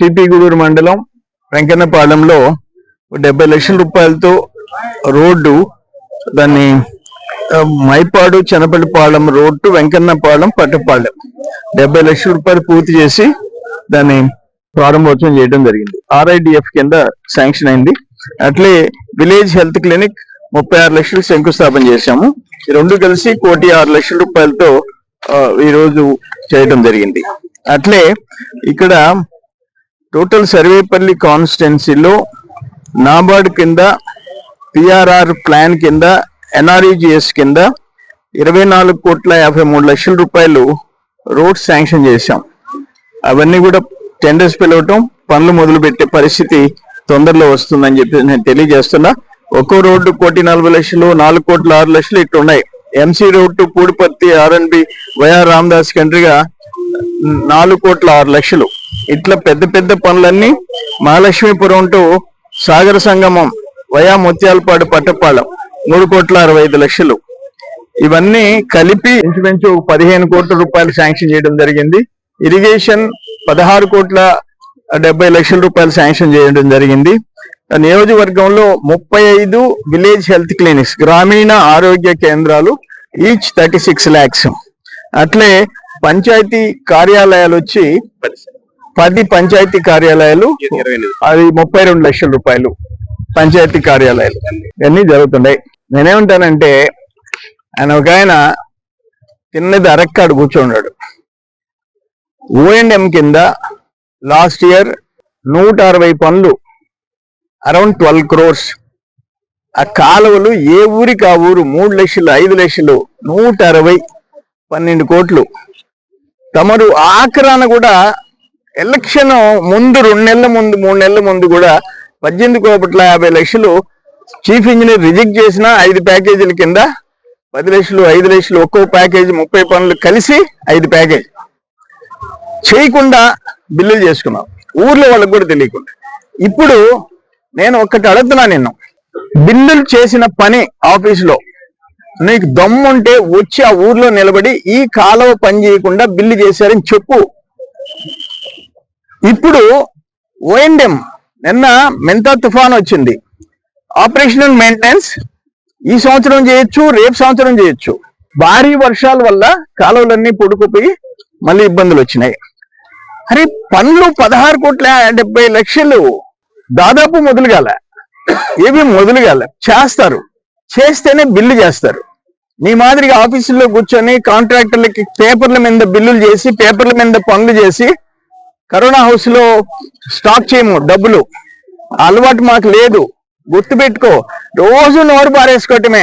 TP Gudur మండలం వెంకన్నపాలెంలో డెబ్బై లక్షల రూపాయలతో రోడ్డు దాన్ని మైపాడు చెనపల్లిపాలెం రోడ్డు వెంకన్నపాలెం పట్టపాలెం. డెబ్బై లక్షల రూపాయలు పూర్తి చేసి దాన్ని ప్రారంభోత్సవం చేయడం జరిగింది. ఆర్ఐడిఎఫ్ కింద శాంక్షన్ అయింది. అట్లే విలేజ్ హెల్త్ క్లినిక్ ముప్పై ఆరు లక్షలు శంకుస్థాపన చేశాము. ఈ రెండు కలిసి కోటి ఆరు లక్షల రూపాయలతో ఈరోజు చేయడం జరిగింది. అట్లే ఇక్కడ టోటల్ సర్వేపల్లి కాన్స్టిట్యున్సీలో నాబార్డ్ కింద పిఆర్ఆర్ ప్లాన్ కింద ఎన్ఆర్ఈజిఎస్ కింద ఇరవై నాలుగు కోట్ల యాభై మూడు లక్షల రూపాయలు రోడ్ శాంక్షన్ చేశాం. అవన్నీ కూడా టెండర్స్ పిలవటం పనులు మొదలుపెట్టే పరిస్థితి తొందరలో వస్తుందని చెప్పి నేను తెలియజేస్తున్నా. ఒక్కో రోడ్డు కోటి నలభై లక్షలు నాలుగు కోట్ల ఆరు లక్షలు ఇట్టు ఉన్నాయి MC road to Pudipatti RNB YR Ramadas కంట్రిగా నాలుగు కోట్ల ఆరు లక్షలు. ఇట్లా పెద్ద పెద్ద పనులన్నీ మహాలక్ష్మీపురం టు సాగర సంగమం వయా ముత్యాలపాడు పట్టపాలెం. మూడు కోట్ల అరవై ఐదు లక్షలు. ఇవన్నీ కలిపి ఇంచుమించు పదిహేను కోట్ల రూపాయలు శాంక్షన్ చేయడం జరిగింది. ఇరిగేషన్ పదహారు కోట్ల డెబ్బై లక్షల రూపాయలు శాంక్షన్ చేయడం జరిగింది. నియోజకవర్గంలో ముప్పై ఐదు విలేజ్ హెల్త్ క్లినిక్స్ గ్రామీణ ఆరోగ్య కేంద్రాలు ఈచ్ థర్టీ సిక్స్ ల్యాక్స్ అట్లే పంచాయతీ కార్యాలయాలు వచ్చి పది పంచాయతీ కార్యాలయాలు అది ముప్పై రెండు లక్షల రూపాయలు పంచాయతీ కార్యాలయాలు. ఇవన్నీ జరుగుతున్నాయి. నేనేమంటానంటే ఆయన ఒక ఆయన తిన్నది అరక్కాడు కూర్చున్నాడు. ఓఎండ్ఎం కింద లాస్ట్ ఇయర్ నూట అరవై పనులు అరౌండ్ ట్వెల్వ్ క్రోర్స్. ఆ కాలువలు ఏ ఊరికి ఆ ఊరు? మూడు లక్షలు ఐదు లక్షలు నూట అరవై పన్నెండు కోట్లు. తమరు ఆఖరాన కూడా ఎలక్షన్ ముందు రెండు నెలల ముందు మూడు నెలల ముందు కూడా పద్దెనిమిది కోట్ల యాభై లక్షలు చీఫ్ ఇంజనీర్ రిజెక్ట్ చేసిన ఐదు ప్యాకేజీల కింద పది లక్షలు ఐదు లక్షలు ఒక్కో ప్యాకేజీ ముప్పై పనులు కలిసి ఐదు ప్యాకేజ్. చేయకుండా బిల్లులు చేసుకున్నాం. ఊర్లో వాళ్ళకు కూడా తెలియకుండా. ఇప్పుడు నేను ఒక్కటి అడుగుతున్నా నిన్ను. బిల్లులు చేసిన పని ఆఫీసులో నీకు దమ్ముంటే వచ్చి ఆ ఊర్లో నిలబడి ఈ కాలువ పని చేయకుండా బిల్లు చేశారని చెప్పు. ఇప్పుడు ఓఎండెం నిన్న మెంతా తుఫాన్ వచ్చింది. ఆపరేషనల్ మెయింటెనెన్స్ ఈ సంవత్సరం చేయొచ్చు రేపు సంవత్సరం చేయొచ్చు. భారీ వర్షాల వల్ల కాలువలన్నీ పొడుకుపోయి మళ్ళీ ఇబ్బందులు వచ్చినాయి. అరే పనులు పదహారు కోట్ల డెబ్బై లక్షలు దాదాపు మొదలుగాల. ఏవి మొదలుగాల? చేస్తారు. చేస్తేనే బిల్లు చేస్తారు. మీ మాదిరిగా ఆఫీసుల్లో కూర్చొని కాంట్రాక్టర్లకి పేపర్ల మీద బిల్లులు చేసి పేపర్ల మీద పనులు చేసి కరోనా హౌస్లో స్టాక్ చేయము డబ్బులు. అలవాటు మాకు లేదు. గుర్తుపెట్టుకో. రోజు నోరు బారేసుకోవటమే